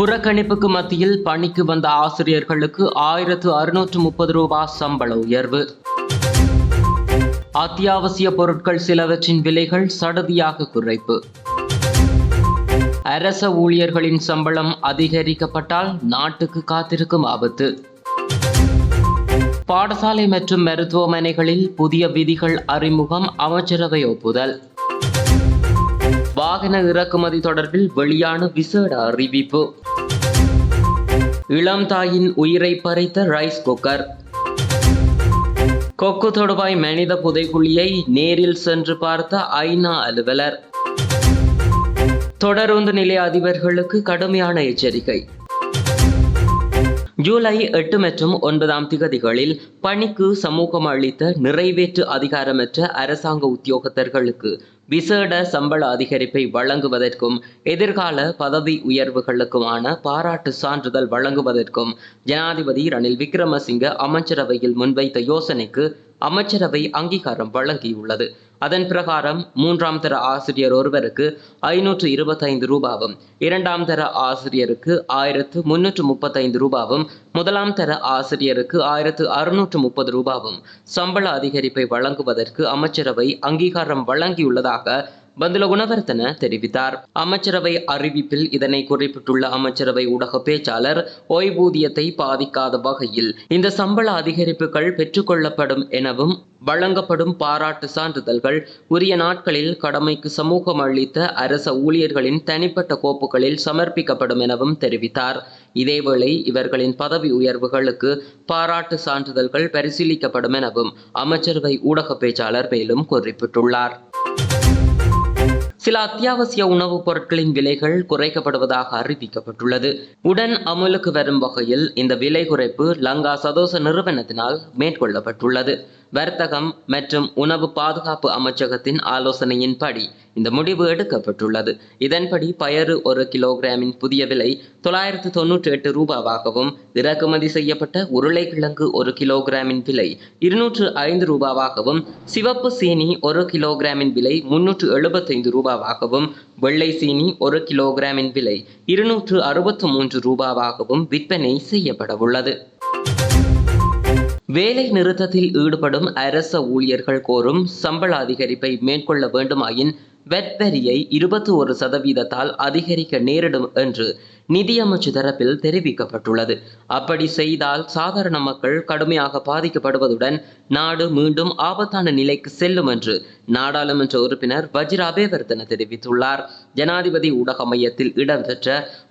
புறக்கணிப்புக்கு மத்தியில் பணிக்கு வந்த ஆசிரியர்களுக்கு ஆயிரத்து அறுநூற்று முப்பது ரூபாய் சம்பள உயர்வு. அத்தியாவசிய பொருட்கள் சிலவற்றின் விலைகள் சடதியாக குறைப்பு. அரச ஊழியர்களின் சம்பளம் அதிகரிக்கப்பட்டால் நாட்டுக்கு காத்திருக்கும் ஆபத்து. பாடசாலை மற்றும் மருத்துவமனைகளில் புதிய விதிகள் அறிமுகம் அமைச்சரவை ஒப்புதல். வாகன இறக்குமதி தொடர்பில் வெளியான விசேட அறிவிப்பு. இளம் தாயின் உயிரை பறித்த ரைஸ் குக்கர். கொக்கு தொடுவாய் மனித புதைக்குழியை நேரில் சென்று பார்த்த ஐநா அலுவலர். தொடருந்து நிலைய அதிபர்களுக்கு கடுமையான எச்சரிக்கை. ஜூலை எட்டு மற்றும் ஒன்பதாம் திகதிகளில் பணிக்கு சமூகம் அளித்த நிறைவேற்று அதிகாரமற்ற அரசாங்க உத்தியோகத்தர்களுக்கு விசேட சம்பள அதிகரிப்பை வழங்குவதற்கும் எதிர்கால பதவி உயர்வுகளுக்குமான பாராட்டு சான்றிதழ் வழங்குவதற்கும் ஜனாதிபதி ரணில் விக்ரமசிங்க அமைச்சரவையில் முன்வைத்த யோசனைக்கு அமைச்சரவை அங்கீகாரம் வழங்கியுள்ளது. அதன் பிரகாரம் மூன்றாம் தர ஆசிரியர் ஒருவருக்கு ஐநூற்று இருபத்தைந்து ரூபாவும் இரண்டாம் தர ஆசிரியருக்கு ஆயிரத்து முன்னூற்று முப்பத்தைந்து ரூபாவும் முதலாம் தர ஆசிரியருக்கு ஆயிரத்து அறுநூற்று முப்பது ரூபாவும் சம்பள அதிகரிப்பை வழங்குவதற்கு அமைச்சரவை அங்கீகாரம் வழங்கியுள்ளதாக பந்துல குணவர்த்தன தெரிவித்தார். அமைச்சரவை அறிவிப்பில் இதனை குறிப்பிட்டுள்ள அமைச்சரவை ஊடக பேச்சாளர் ஓய்வூதியத்தை பாதிக்காத வகையில் இந்த சம்பள அதிகரிப்புகள் பெற்றுக்கொள்ளப்படும் எனவும் வழங்கப்படும் பாராட்டு சான்றிதழ்கள் உரிய நாட்களில் கடமைக்கு சமூகம் அளித்த அரச ஊழியர்களின் தனிப்பட்ட கோப்புகளில் சமர்ப்பிக்கப்படும் எனவும் தெரிவித்தார். இதேவேளை இவர்களின் பதவி உயர்வுகளுக்கு பாராட்டு சான்றிதழ்கள் பரிசீலிக்கப்படும் எனவும் அமைச்சரவை ஊடக பேச்சாளர் மேலும் குறிப்பிட்டுள்ளார். சில அத்தியாவசிய உணவுப் பொருட்களின் விலைகள் குறைக்கப்படுவதாக அறிவிக்கப்பட்டுள்ளது. உடன் அமலுக்கு வரும் வகையில் இந்த விலை குறைப்பு லங்கா சதோச நிறுவனத்தினால் மேற்கொள்ளப்பட்டுள்ளது. வர்த்தகம் மற்றும் உணவு பாதுகாப்பு அமைச்சகத்தின் ஆலோசனையின்படி இந்த முடிவு எடுக்கப்பட்டுள்ளது. இதன்படி பயறு ஒரு கிலோகிராமின் புதிய விலை தொள்ளாயிரத்து தொன்னூற்றி எட்டு ரூபாவாகவும் இறக்குமதி செய்யப்பட்ட உருளைக்கிழங்கு ஒரு கிலோகிராமின் விலை இருநூற்று ஐந்து ரூபாவாகவும் சிவப்பு சீனி ஒரு கிலோகிராமின் விலை முன்னூற்று எழுபத்தைந்து ரூபாவாகவும் வெள்ளை சீனி ஒரு கிலோகிராமின் விலை இருநூற்று அறுபத்து மூன்று ரூபாவாகவும் விற்பனை செய்யப்பட உள்ளது வேலை நிறுத்தத்தில் ஈடுபடும் அரச ஊழியர்கள் கோரும் சம்பள அதிகரிப்பை மேற்கொள்ள வேண்டுமாயின் வெட்வரியை இருபத்தி ஒரு சதவீதத்தால் அதிகரிக்க நேரிடும் என்று நிதியமைச்சு தரப்பில் தெரிவிக்கப்பட்டுள்ளது. அப்படி செய்தால் சாதாரண மக்கள் கடுமையாக பாதிக்கப்படுவதுடன் நாடு மீண்டும் ஆபத்தான நிலைக்கு செல்லும் என்று நாடாளுமன்ற உறுப்பினர் வஜிராபேவர்தன தெரிவித்துள்ளார். ஜனாதிபதி ஊடக மையத்தில் இடம்பெற்ற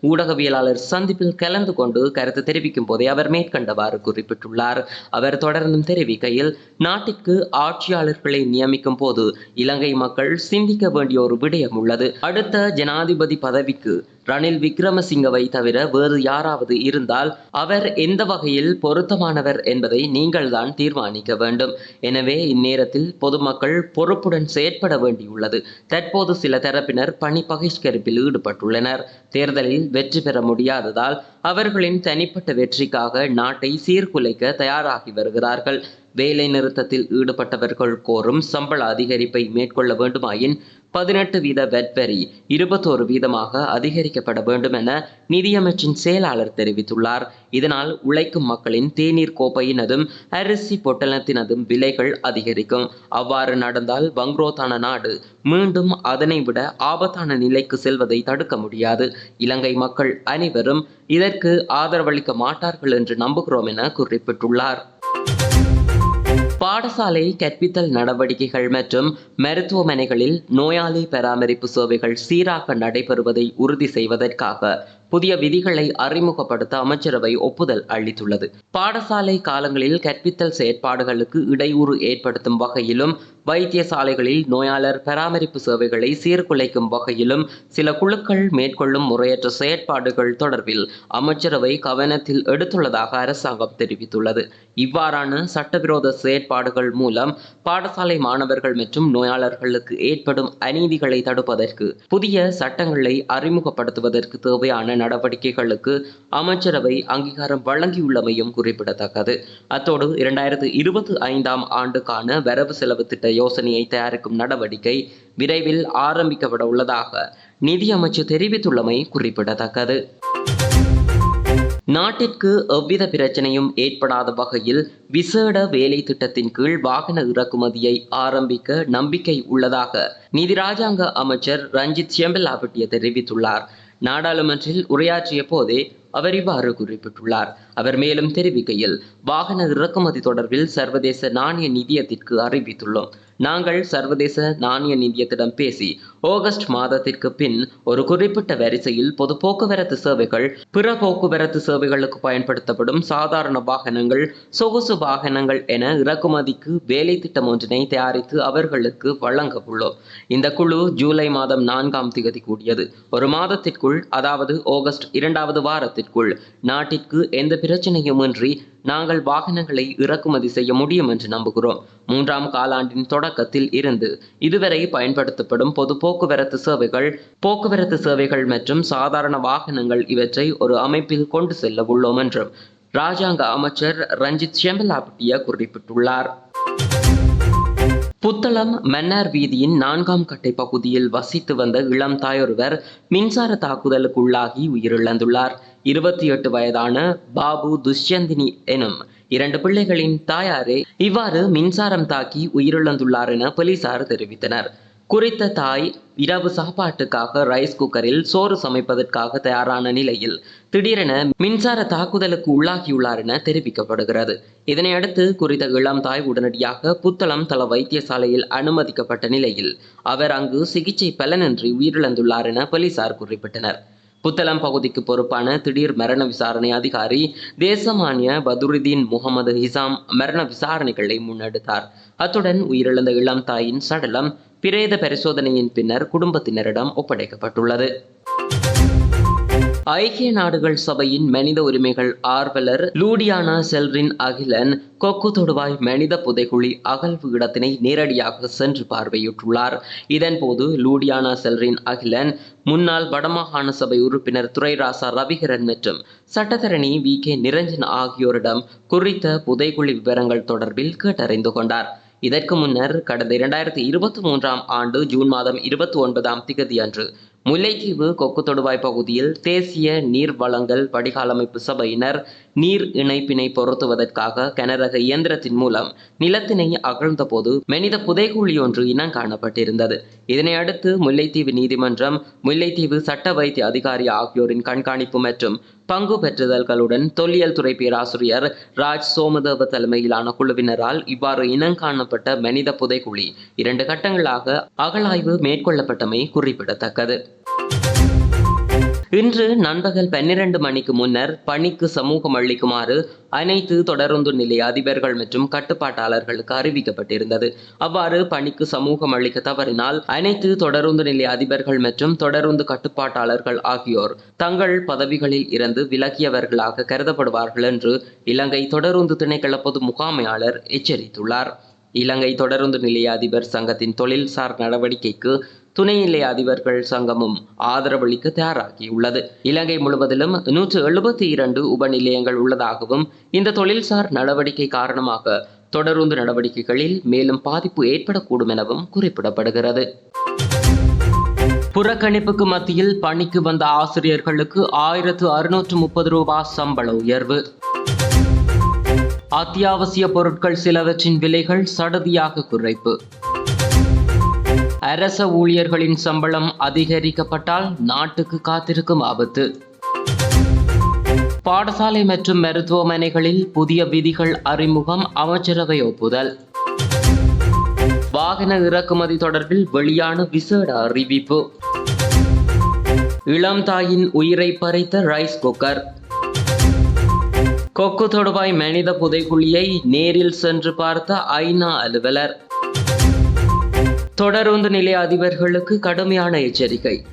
ஊடகவியலாளர் சந்திப்பில் கலந்து கொண்டு கருத்து தெரிவிக்கும் போதே அவர் மேற்கண்டவாறு குறிப்பிட்டுள்ளார். அவர் தொடர்ந்தும் தெரிவிக்கையில் நாட்டிற்கு ஆட்சியாளர்களை நியமிக்கும் போது இலங்கை மக்கள் சிந்திக்க வேண்டிய ஒரு விடயம் உள்ளது. அடுத்த ஜனாதிபதி பதவிக்கு ரணில் விக்ரமசிங்கவை தவிர வேறு யாராவது இருந்தால் அவர் அவர் எந்த வகையில் பொருத்தமானவர் என்பதை நீங்கள்தான் தீர்மானிக்க வேண்டும். எனவே இந்நேரத்தில் பொதுமக்கள் பொறுப்புடன் செயற்பட வேண்டியுள்ளது. தற்போது சில தரப்பினர் பணி பகிஷ்கரிப்பில் ஈடுபட்டுள்ளனர். தேர்தலில் வெற்றி பெற முடியாததால் அவர்களின் தனிப்பட்ட வெற்றிக்காக நாட்டை சீர்குலைக்க தயாராகி வருகிறார்கள். வேலை நிறுத்தத்தில் ஈடுபட்டவர்கள் கோரும் சம்பள அதிகரிப்பை மேற்கொள்ள வேண்டுமாயின் பதினெட்டு வீத வெட்வரி இருபத்தோரு வீதமாக அதிகரிக்கப்பட வேண்டும் என நிதியமைச்சின் செயலாளர் தெரிவித்துள்ளார். இதனால் உழைக்கும் மக்களின் தேநீர் கோப்பையினதும் அரிசி பொட்டலத்தினதும் விலைகள் அதிகரிக்கும். அவ்வாறு நடந்தால் வங்க்ரோத்தான நாடு மீண்டும் அதனை விட ஆபத்தான நிலைக்கு செல்வதை தடுக்க முடியாது. இலங்கை மக்கள் அனைவரும் இதற்கு ஆதரவளிக்க மாட்டார்கள் என்று நம்புகிறோம் என குறிப்பிட்டுள்ளார். பாடசாலை கற்பித்தல் நடவடிக்கைகள் மற்றும் மருத்துவமனைகளில் நோயாளி பராமரிப்பு சேவைகள் சீராக நடைபெறுவதை உறுதி செய்வதற்காக புதிய விதிகளை அறிமுகப்படுத்த அமைச்சரவை ஒப்புதல் அளித்துள்ளது. பாடசாலை காலங்களில் கற்பித்தல் செயற்பாடுகளுக்கு இடையூறு ஏற்படுத்தும் வகையிலும் வைத்தியசாலைகளில் நோயாளர் பராமரிப்பு சேவைகளை சீர்குலைக்கும் வகையிலும் சில குழுக்கள் மேற்கொள்ளும் முறையற்ற செயற்பாடுகள் தொடர்பில் அமைச்சரவை கவனத்தில் எடுத்துள்ளதாக அரசாங்கம் தெரிவித்துள்ளது. இவ்வாறான சட்டவிரோத செயற்பாடுகள் மூலம் பாடசாலை மாணவர்கள் மற்றும் நோயாளர்களுக்கு ஏற்படும் அநீதிகளை தடுப்பதற்கு புதிய சட்டங்களை அறிமுகப்படுத்துவதற்கு தேவையான நடவடிக்கைகளுக்கு அமைச்சரவை அங்கீகாரம் வழங்கியுள்ளமையும் குறிப்பிடத்தக்கது. அத்தோடு இரண்டாயிரத்து இருபத்தி ஐந்தாம் ஆண்டுக்கான வரவு செலவு திட்ட யோசனையை தயாரிக்கும் நடவடிக்கை விரைவில் ஆரம்பிக்கப்பட உள்ளதாக நிதியமைச்சு தெரிவித்துள்ளமை குறிப்பிடத்தக்கது. நாட்டிற்கு எவ்வித பிரச்சனையும் ஏற்படாத வகையில் விசேட வேலை திட்டத்தின் கீழ் வாகன இறக்குமதியை ஆரம்பிக்க நம்பிக்கை உள்ளதாக நிதி ராஜாங்க அமைச்சர் ரஞ்சித் செம்பலாபட்டிய தெரிவித்துள்ளார். நாடாளுமன்றில் உரையாற்றிய போதே அவர் இவ்வாறு குறிப்பிட்டுள்ளார். அவர் மேலும் தெரிவிக்கையில் வாகன இறக்குமதி தொடர்பில் சர்வதேச நாணய நிதியத்திற்கு அறிவித்துள்ளோம். நாங்கள் சர்வதேச நாணய நிதியத்திடம் பேசி ஆகஸ்ட் மாதத்திற்கு பின் ஒரு குறிப்பிட்ட வரிசையில் பொது போக்குவரத்து சேவைகள் பிற போக்குவரத்து சேவைகளுக்கு பயன்படுத்தப்படும் சாதாரண வாகனங்கள் சொகுசு வாகனங்கள் என இறக்குமதிக்கு வேலை திட்டம் ஒன்றினை தயாரித்து அவர்களுக்கு வழங்க உள்ளோம் இந்த குழு ஜூலை மாதம் நான்காம் தேதி கூடியது. ஒரு மாதத்திற்குள் அதாவது ஆகஸ்ட் இரண்டாவது வாரத்திற்குள் நாட்டிற்கு எந்த பிரச்சனையும் இன்றி நாங்கள் வாகனங்களை இறக்குமதி செய்ய முடியும் என்று நம்புகிறோம். மூன்றாம் காலாண்டின் தொடக்கத்தில் இருந்து இதுவரை பயன்படுத்தப்படும் பொது போக்குவரத்து சேவைகள் போக்குவரத்து சேவைகள் மற்றும் சாதாரண வாகனங்கள் இவற்றை ஒரு அமைப்பில் கொண்டு செல்ல உள்ளோம் என்றும் ராஜாங்க அமைச்சர் ரஞ்சித் செம்பலாபட்டிய குறிப்பிட்டுள்ளார். புத்தளம் மன்னார் வீதியின் நான்காம் கட்டை பகுதியில் வசித்து வந்த இளம் தாயொருவர் மின்சார தாக்குதலுக்குள்ளாகி உயிரிழந்துள்ளார். இருபத்தி எட்டு வயதான பாபு துஷ்யந்தினி எனும் இரண்டு பிள்ளைகளின் தாயாரே இவ்வாறு மின்சாரம் தாக்கி உயிரிழந்துள்ளார் என போலீசார் தெரிவித்தனர். குறித்த தாய் இரவு சாப்பாட்டுக்காக ரைஸ் குக்கரில் சோறு சமைப்பதற்காக தயாரான நிலையில் திடீரென மின்சார தாக்குதலுக்கு உள்ளாகியுள்ளார் என தெரிவிக்கப்படுகிறது. இதனையடுத்து குறித்த இளம் தாய் உடனடியாக புத்தளம் தள வைத்தியசாலையில் அனுமதிக்கப்பட்ட நிலையில் அவர் அங்கு சிகிச்சை பலனின்றி உயிரிழந்துள்ளார் என போலீசார் குறிப்பிட்டனர். புத்தளம் பகுதிக்கு பொறுப்பான திடீர் மரண விசாரணை அதிகாரி தேசமானிய பதுருதீன் முகமது ஹிசாம் மரண விசாரணைகளை முன்னெடுத்தார். அத்துடன் உயிரிழந்த இளம் தாயின் சடலம் பிரேத பரிசோதனையின் பின்னர் குடும்பத்தினரிடம் ஒப்படைக்கப்பட்டுள்ளது. ஐக்கிய நாடுகள் சபையின் மனித உரிமைகள் ஆர்வலர் லூடியானா செல்ரின் அகிலன் கொக்கு தொடுவாய் மனித புதைகுழி அகழ்வு இடத்தினை நேரடியாக சென்று பார்வையிட்டுள்ளார். இதன்போது லூடியானா செல்ரின் அகிலன் முன்னாள் வடமாகாண சபை உறுப்பினர் துரைராசா ரவிகரன் மற்றும் சட்டத்தரணி வி கே நிரஞ்சன் ஆகியோரிடம் குறித்த புதைகுழி விவரங்கள் தொடர்பில் கேட்டறிந்து கொண்டார். இதற்கு முன்னர் கடந்த இரண்டாயிரத்தி இருபத்தி மூன்றாம் ஆண்டு ஜூன் மாதம் இருபத்தி ஒன்பதாம் திகதி அன்று முல்லைத்தீவு கொக்கு தொடுவாய் பகுதியில் தேசிய நீர் வளங்கள் வடிகாலமைப்பு சபையினர் நீர் இணைப்பினை பொருத்துவதற்காக கனரக இயந்திரத்தின் மூலம் நிலத்தினை அகழ்ந்தபோது மனித புதைகுழி ஒன்று இனம் காணப்பட்டிருந்தது. இதனையடுத்து முல்லைத்தீவு நீதிமன்றம் முல்லைத்தீவு சட்ட வைத்திய அதிகாரி ஆகியோரின் கண்காணிப்பு மற்றும் பங்கு பெற்றுதல்களுடன் தொல்லியல் துறை பேராசிரியர் ராஜ் சோமதேவ தலைமையிலான குழுவினரால் இவ்வாறு இனம் காணப்பட்ட மனித புதைகுழி இரண்டு கட்டங்களாக அகழாய்வு மேற்கொள்ளப்பட்டமை குறிப்பிடத்தக்கது. இன்று நண்பகல் பன்னிரண்டு மணிக்கு முன்னர் பணிக்கு சமூகம் அளிக்குமாறு அனைத்து தொடருந்து நிலைய அதிபர்கள் மற்றும் கட்டுப்பாட்டாளர்களுக்கு அறிவிக்கப்பட்டிருந்தது. அவ்வாறு பணிக்கு சமூகம் அளிக்க தவறினால் அனைத்து தொடருந்து நிலைய அதிபர்கள் மற்றும் தொடருந்து கட்டுப்பாட்டாளர்கள் ஆகியோர் தங்கள் பதவிகளில் இருந்து விலகியவர்களாக கருதப்படுவார்கள் என்று இலங்கை தொடருந்து திணைக்கள பொது முகாமையாளர் எச்சரித்துள்ளார். இலங்கை தொடருந்து நிலைய அதிபர் சங்கத்தின் தொழில்சார் நடவடிக்கைக்கு துணைநிலை அதிபர்கள் சங்கமும் ஆதரவளிக்க தயாராகியுள்ளது. இலங்கை முழுவதிலும் நூற்று எழுபத்தி இரண்டு உபநிலையங்கள் உள்ளதாகவும் இந்த தொழில்சார் நடவடிக்கை காரணமாக தொடருந்து நடவடிக்கைகளில் மேலும் பாதிப்பு ஏற்படக்கூடும் எனவும் குறிப்பிடப்படுகிறது. புறக்கணிப்புக்கு மத்தியில் பணிக்கு வந்த ஆசிரியர்களுக்கு ஆயிரத்து அறுநூற்று முப்பது ரூபாய் சம்பள உயர்வு. அத்தியாவசிய பொருட்கள் சிலவற்றின் விலைகள் சடதியாக குறைப்பு. அரச ஊழியர்களின் சம்பளம் அதிகரிக்கப்பட்டால் நாட்டுக்கு காத்திருக்கும் ஆபத்து. பாடசாலை மற்றும் மருத்துவமனைகளில் புதிய விதிகள் அறிமுகம் அமைச்சரவை ஒப்புதல். வாகன இறக்குமதி தொடர்பில் வெளியான விசேட அறிவிப்பு. இளம் தாயின் உயிரை பறித்த ரைஸ் குக்கர். கொக்கு தொடுவாய் மனித புதைக்குழியை நேரில் சென்று பார்த்த ஐநா அலுவலர். தொடருந்து நிலைய அதிபர்களுக்கு கடுமையான எச்சரிக்கை.